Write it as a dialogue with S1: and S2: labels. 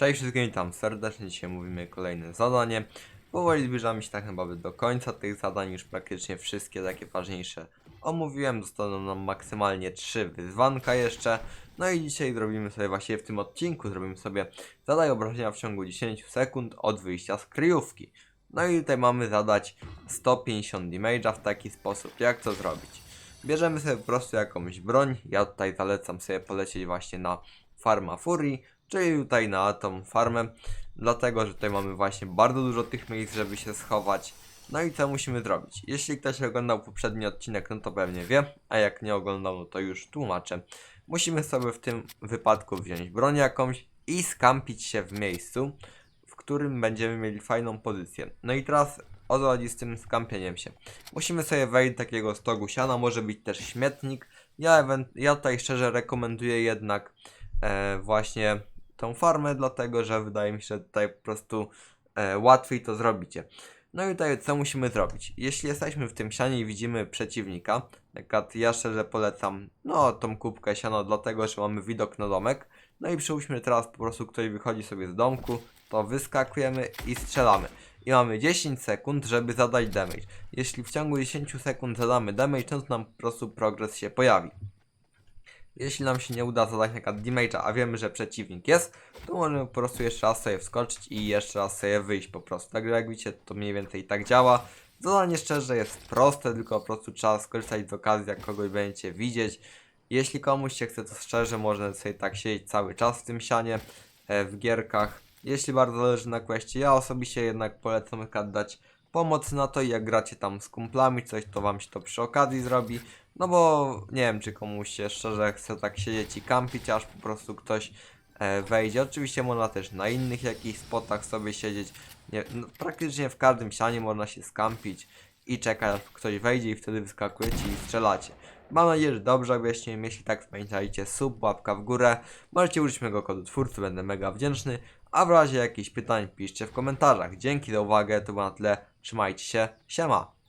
S1: Cześć wszystkim, witam serdecznie. Dzisiaj mówimy kolejne zadanie. Powoli zbliżamy się tak naprawdę do końca tych zadań. Już praktycznie wszystkie takie ważniejsze omówiłem. Zostaną nam maksymalnie 3 wyzwanka jeszcze. No i dzisiaj zrobimy sobie właśnie w tym odcinku zrobimy sobie zadaj obrażenia w ciągu 10 sekund od wyjścia z kryjówki. No i tutaj mamy zadać 150 damage'a w taki sposób. Jak to zrobić? Bierzemy sobie po prostu jakąś broń. Ja tutaj zalecam sobie polecieć właśnie na Farma Fury, czyli tutaj na tą farmę, dlatego że tutaj mamy właśnie bardzo dużo tych miejsc, żeby się schować. No i co musimy zrobić? Jeśli ktoś oglądał poprzedni odcinek, no to pewnie wie, a jak nie oglądał, no to już tłumaczę. Musimy sobie w tym wypadku wziąć broń jakąś i skampić się w miejscu, w którym będziemy mieli fajną pozycję. No i teraz o co chodzi z tym skampieniem się. Musimy sobie wejść do takiego stogu siana, może być też śmietnik. Ja, ja tutaj szczerze rekomenduję jednak e, właśnie tą farmę, dlatego że wydaje mi się, że tutaj po prostu e, łatwiej to zrobicie. No i tutaj co musimy zrobić? Jeśli jesteśmy w tym sianie i widzimy przeciwnika, przykład ja szczerze polecam no tą kubkę siana, dlatego że mamy widok na domek. No i przyłóżmy teraz po prostu ktoś wychodzi sobie z domku, to wyskakujemy i strzelamy. I mamy 10 sekund, żeby zadać damage. Jeśli w ciągu 10 sekund zadamy damage, to nam po prostu progres się pojawi. Jeśli nam się nie uda zadać na przykład damage'a, a wiemy, że przeciwnik jest, to możemy po prostu jeszcze raz sobie wskoczyć i jeszcze raz sobie wyjść po prostu. Także jak widzicie, to mniej więcej tak działa. Zadanie szczerze jest proste, tylko po prostu trzeba skorzystać z okazji, jak kogoś będziecie widzieć. Jeśli komuś się chce, to szczerze można sobie tak siedzieć cały czas w tym sianie, e, w gierkach. Jeśli bardzo zależy na kwestii, ja osobiście jednak polecam na dać pomoc na to i jak gracie tam z kumplami coś, to wam się to przy okazji zrobi. No bo nie wiem, czy komuś się szczerze chce tak siedzieć i kampić, aż po prostu ktoś e, wejdzie. Oczywiście można też na innych jakichś spotach sobie siedzieć. Nie, no, praktycznie w każdym sianie można się skampić i czekać aż ktoś wejdzie i wtedy wyskakujecie i strzelacie. Mam nadzieję, że dobrze objaśniłem. Jeśli tak, pamiętajcie sub, łapka w górę. Możecie użyć mojego kodu twórcy, będę mega wdzięczny. A w razie jakichś pytań piszcie w komentarzach. Dzięki za uwagę, to było na tyle. Trzymajcie się, siema!